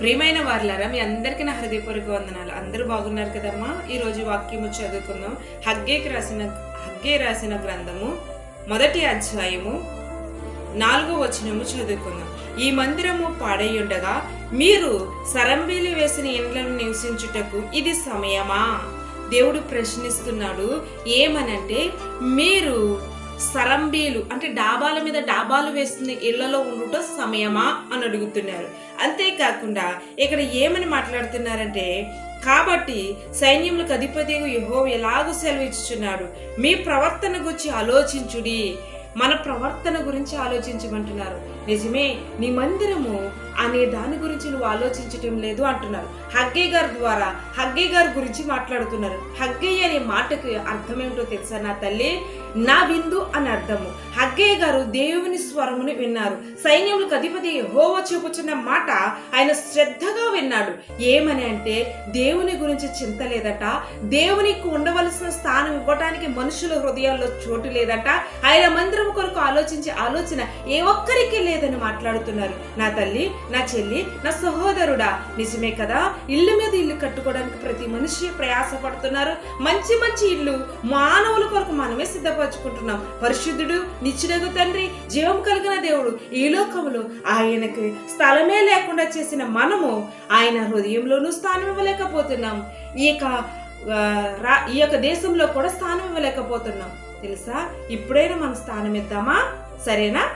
ప్రియమైన వారులారా మీ అందరికీ నా హృదయపూర్వక వందనాలు. అందరూ బాగున్నారు కదమ్మా? ఈ రోజు వాక్యము చదువుకుందాం. హగ్గేకి రాసిన హగ్గే రాసిన గ్రంథము మొదటి అధ్యాయము నాలుగో వచనము చదువుకుందాం. ఈ మందిరము పాడయ్యుండగా మీరు సరంబీలు వేసిన ఇండ్లను నివసించుటకు ఇది సమయమా? దేవుడు ప్రశ్నిస్తున్నాడు ఏమనంటే మీరు సరంబీలు అంటే డాబాల మీద డాబాలు వేస్తున్న ఇళ్ళలో ఉండుట సమయమా అని అడుగుతున్నారు. అంతేకాకుండా ఇక్కడ ఏమని మాట్లాడుతున్నారంటే కాబట్టి సైన్యములకు అధిపతి యహో ఎలాగూ సెలవిచ్చుచున్నాడు? మీ ప్రవర్తన గురించి ఆలోచించుడి. మన ప్రవర్తన గురించి ఆలోచించమంటున్నారు. నిజమే నీ మందిరము అనే దాని గురించి నువ్వు ఆలోచించటం లేదు అంటున్నారు. హగ్గే గారి ద్వారా హగ్గే గారి గురించి మాట్లాడుతున్నారు. హగ్గే అనే మాటకు అర్థం ఏమిటో తెలుసా నా తల్లి? నా విందు అని అర్థము. హగ్గే గారు దేవుని స్వరముని విన్నారు. సైన్యములకు అధిపతి హోవ చూపుచున్న మాట ఆయన శ్రద్ధగా విన్నాడు. ఏమని అంటే దేవుని గురించి చింత లేదట దేవునికి ఉండవలసిన స్థానం ఇవ్వటానికి మనుషుల హృదయాల్లో చోటు లేదట ఆయన మందిరం కొరకు ఆలోచించే ఆలోచన ఏ ఒక్కరికి లేదని మాట్లాడుతున్నారు. నా తల్లి నా చెల్లి నా సహోదరుడా నిజమే కదా? ఇల్లు మీద ఇల్లు కట్టుకోవడానికి ప్రతి మనిషి ప్రయాసపడుతున్నారు. మంచి మంచి ఇల్లు మానవుల కొరకు మనమే సిద్ధపరచుకుంటున్నాం. పరిశుద్ధుడు నిచ్చుడగు తండ్రి జీవం కలిగిన దేవుడు ఈ లోకంలో ఆయనకి స్థలమే లేకుండా చేసిన మనము ఆయన హృదయంలోనూ స్థానం ఇవ్వలేకపోతున్నాం ఇక రా- ఈ యొక్క దేశంలో కూడా స్థానం ఇవ్వలేకపోతున్నాం. తెలుసా? ఇప్పుడైనా మనం స్థానం ఇద్దామా? సరేనా?